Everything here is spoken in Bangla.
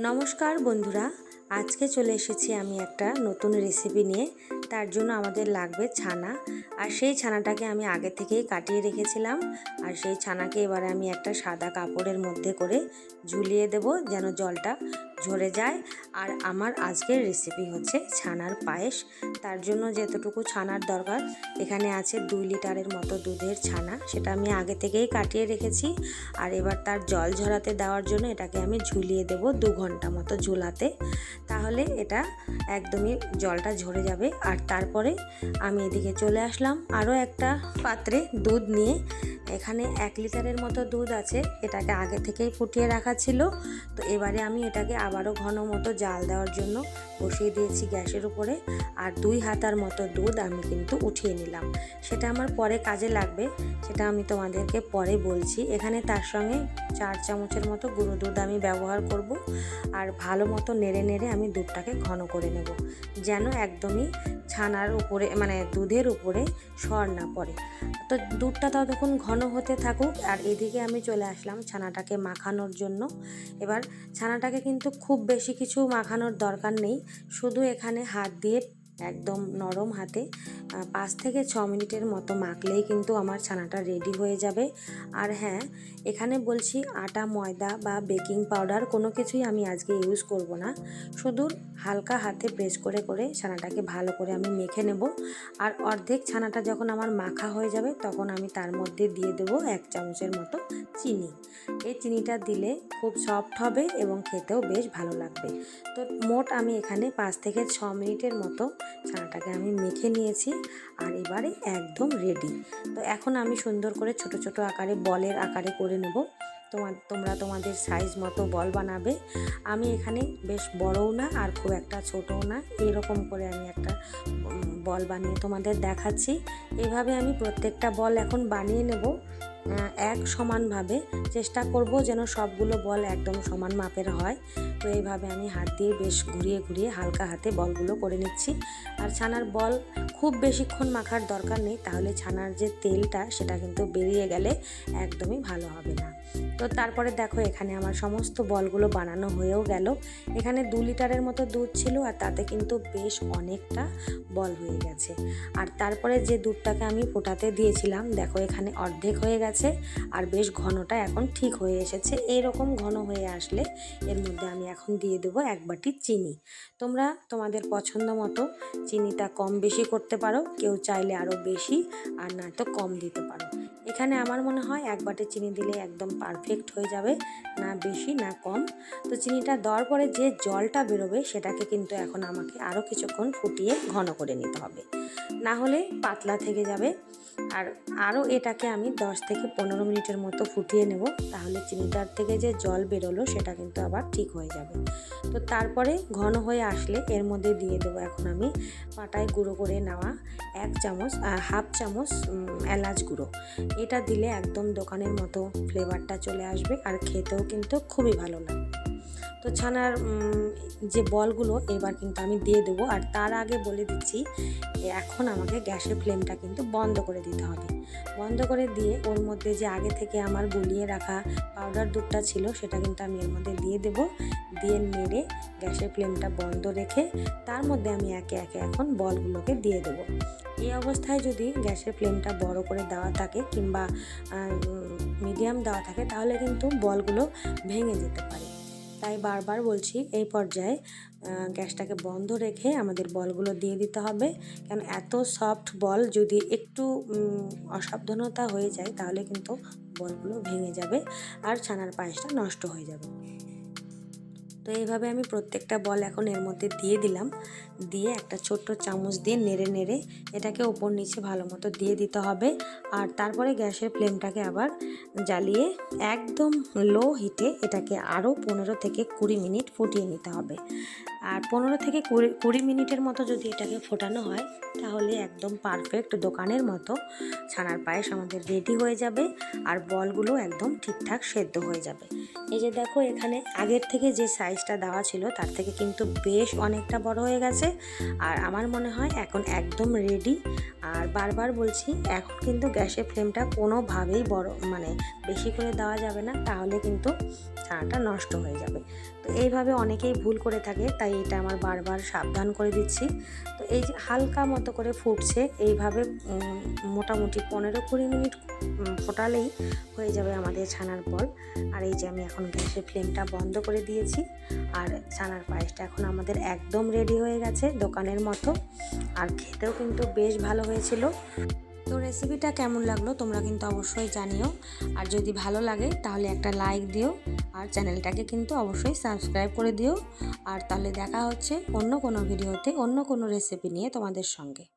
নমস্কার বন্ধুরা আজকে চলে এসেছি আমি একটা নতুন রেসিপি নিয়ে। তার জন্য আমাদের লাগবে ছানা। আর সেই ছানাটাকে আমি আগে থেকেই কাটিয়ে রেখেছিলাম। আর সেই ছানাকে এবারে আমি একটা সাদা কাপড়ের মধ্যে করে ঝুলিয়ে দেব যেন জলটা ঝরে যায়। আর আমার আজকের রেসিপি হচ্ছে ছানার পায়েস। তার জন্য যতটুকু ছানার দরকার, এখানে আছে দুই লিটারের মতো দুধের ছানা। সেটা আমি আগে থেকেই কাটিয়ে রেখেছি। আর এবার তার জল ঝরাতে দেওয়ার জন্য এটাকে আমি ঝুলিয়ে দেব দু ঘণ্টা মতো ঝুলাতে। তাহলে এটা একদমই জলটা ঝরে যাবে। আর তারপরে আমি এদিকে চলে আসলাম। আরও একটা পাত্রে দুধ নিয়ে। এখানে এক লিটারের মতো দুধ আছে। এটাকে আগে থেকেই ফুটিয়ে রাখা ছিল। তো এবারে আমি এটাকে আবারও ঘন মতো জাল দেওয়ার জন্য বসিয়ে দিয়েছি গ্যাসের উপরে। আর দুই হাতার মতো দুধ আমি কিন্তু উঠিয়ে নিলাম। সেটা আমার পরে কাজে লাগবে। সেটা আমি তোমাদেরকে পরে বলছি। এখানে তার সঙ্গে চার চামচের মতো গুঁড়ো দুধ আমি ব্যবহার করব আর ভালো মতো নেড়ে নেড়ে আমি দুধটাকে ঘন করে নেব যেন একদমই ছানার উপরে মানে দুধের উপরে সর না পড়ে। তো দুধটা ততক্ষণ ঘন হতে থাকুক আর এদিকে আমি চলে আসলাম ছানাটাকে মাখানোর জন্য। এবার ছানাটাকে কিন্তু খুব বেশি কিছু মাখানোর দরকার নেই, শুধু এখানে হাত দিয়ে একদম নরম হাতে পাঁচ থেকে ছ মিনিটের মতো মাখলেই কিন্তু আমার ছানাটা রেডি হয়ে যাবে। আর হ্যাঁ এখানে বলছি আটা, ময়দা বা বেকিং পাউডার কোনো কিছুই আমি আজকে ইউজ করব না। শুধু হালকা হাতে প্রেস করে করে ছানাটাকে ভালো করে আমি মেখে নেব। আর অর্ধেক ছানাটা যখন আমার মাখা হয়ে যাবে, তখন আমি তার মধ্যে দিয়ে দেব এক চামচের মতো চিনি। এই চিনিটা দিলে খুব সফট হবে এবং খেতেও বেশ ভালো লাগবে। তো মোট আমি এখানে পাঁচ থেকে ছ মিনিটের মতো ছানাটাকে আমি মেখে নিয়েছি আর এবারে একদম রেডি তো এখন আমি সুন্দর করে ছোট ছোট আকারে, বলের আকারে করে নেব। তোমার তোমরা তোমাদের সাইজ মতো বল বানাবে। আমি এখানে বেশ বড়ও না আর খুব একটা ছোটও না। এরকম করে আমি একটা বল বানিয়ে তোমাদের দেখাচ্ছি। এভাবে আমি প্রত্যেকটা বল এখন বানিয়ে নেব এক সমানভাবে। চেষ্টা করব যেন সবগুলো বল একদম সমান মাপের হয়। তো এইভাবে আমি হাত দিয়ে বেশ ঘুরিয়ে ঘুরিয়ে হালকা হাতে বলগুলো করে নিচ্ছি। আর ছানার বল খুব বেশিক্ষণ মাখার দরকার নেই, তাহলে ছানার যে তেলটা সেটা কিন্তু বেরিয়ে গেলে একদমই ভালো হবে না। তো তারপরে দেখো এখানে আমার সমস্ত বলগুলো বানানো হয়েও গেল। এখানে দু লিটারের মতো দুধ ছিল আর তাতে কিন্তু বেশ অনেকটা বল হয়ে গেছে। আর তারপরে যে দুধটাকে আমি ফোটাতে দিয়েছিলাম, দেখো এখানে অর্ধেক হয়ে গেছে আর বেশ ঘনটা এখন ঠিক হয়ে এসেছে। এইরকম ঘন হয়ে আসলে এর মধ্যে আমি এখন দিয়ে দেবো এক বাটি চিনি। তোমরা তোমাদের পছন্দ মতো চিনিটা কম বেশি করতে পারো, কেউ চাইলে আরও বেশি আর নয়তো কম দিতে পারো। এখানে আমার মনে হয় এক বাটি চিনি দিলে একদম পারফেক্ট হয়ে যাবে, না বেশি, না কম। তো চিনিটা দেওয়ার পরে যে জলটা বেরোবে সেটাকে কিন্তু এখন আমাকে আরও কিছুক্ষণ ফুটিয়ে ঘন করে নিতে হবে। না হলে পাতলা থেকে যাবে। আর আরও এটাকে আমি 10 থেকে পনেরো মিনিটের মতো ফুটিয়ে নেব, তাহলে চিনিটার থেকে যে জল বেরোলো সেটা কিন্তু আবার ঠিক হয়ে যাবে। তো তারপরে ঘন হয়ে আসলে এর মধ্যে দিয়ে দেবো এখন আমি পাটায় গুঁড়ো করে নেওয়া এক চামচ হাফ চামচ এলাচ গুঁড়ো। এটা দিলে একদম দোকানের মতো ফ্লেভারটা চলে আসবে আর খেতেও কিন্তু খুবই ভালো লাগবে তো ছানার যে বলগুলো, এবার কিন্তু আমি দিয়ে দেবো। আর তার আগে বলে দিচ্ছি এখন আমাকে গ্যাসের ফ্লেমটা কিন্তু বন্ধ করে দিতে হবে। বন্ধ করে দিয়ে ওর মধ্যে যে আগে থেকে আমার গুলিয়ে রাখা পাউডার দুধটা ছিল, সেটা কিন্তু আমি এর মধ্যে দিয়ে দেবো। দিয়ে নেড়ে গ্যাসের ফ্লেমটা বন্ধ রেখে তার মধ্যে আমি একে একে এখন বলগুলোকে দিয়ে দেবো। এই অবস্থায় যদি গ্যাসের ফ্লেমটা বড় করে দেওয়া থাকে কিংবা মিডিয়াম দেওয়া থাকে, তাহলে কিন্তু বলগুলো ভেঙে যেতে পারে। তাই বারবার বলছি, এই পর্যায়ে গ্যাসটাকে বন্ধ রেখে আমাদের বলগুলো দিয়ে দিতে হবে। কারণ এত সফট বল যদি একটু অসাবধানতা হয়ে যায়, তাহলে কিন্তু বলগুলো ভেঙে যাবে আর ছানার পায়েসটা নষ্ট হয়ে যাবে। তো এইভাবে আমি প্রত্যেকটা বল এখন এর মধ্যে দিয়ে দিলাম। দিয়ে একটা ছোট্ট চামচ দিয়ে নেড়ে নেড়ে এটাকে ওপর নিচে ভালো মতো দিয়ে দিতে হবে। আর তারপরে গ্যাসের ফ্লেমটাকে আবার জ্বালিয়ে একদম লো হিটে এটাকে আরও পনেরো থেকে কুড়ি মিনিট ফুটিয়ে নিতে হবে। আর পনেরো থেকে কুড়ি কুড়ি মিনিটের মতো যদি এটাকে ফোটানো হয়, তাহলে একদম পারফেক্ট দোকানের মতো ছানার পায়েস আমাদের রেডি হয়ে যাবে আর বলগুলো একদম ঠিকঠাক সেদ্ধ হয়ে যাবে। এই যে দেখো এখানে আগের থেকে যে সাইজটা দেওয়া ছিল, তার থেকে কিন্তু বেশ অনেকটা বড় হয়ে গেছে। আর আমার মনে হয় এখন একদম রেডি আর বারবার বলছি, এখন কিন্তু গ্যাসের ফ্লেমটা কোনোভাবেই বড় মানে বেশি করে দেওয়া যাবে না, তাহলে কিন্তু ছানাটা নষ্ট হয়ে যাবে। তো এইভাবে অনেকেই ভুল করে থাকে, তাই এটা আমার বারবার সাবধান করে দিচ্ছি। তো এই যে হালকা মতো করে ফুটছে, এইভাবে মোটামুটি পনেরো কুড়ি মিনিট ফোটালেই হয়ে যাবে আমাদের ছানার বল। আর এই যে আমি এখন গ্যাসের ফ্লেমটা বন্ধ করে দিয়েছি। আর ছানার পায়েসটা এখন আমাদের একদম রেডি হয়ে গেছে দোকানের মতো। আর খেতেও কিন্তু বেশ ভালো হয়েছিল। তো রেসিপিটা কেমন লাগল তোমরা কিন্তু অবশ্যই জানিও। আর যদি ভালো লাগে তাহলে একটা লাইক দিও। আর চ্যানেলটাকে কিন্তু অবশ্যই সাবস্ক্রাইব করে দিও। আর তাহলে দেখা হচ্ছে অন্য কোনো ভিডিওতে অন্য কোনো রেসিপি নিয়ে তোমাদের সঙ্গে।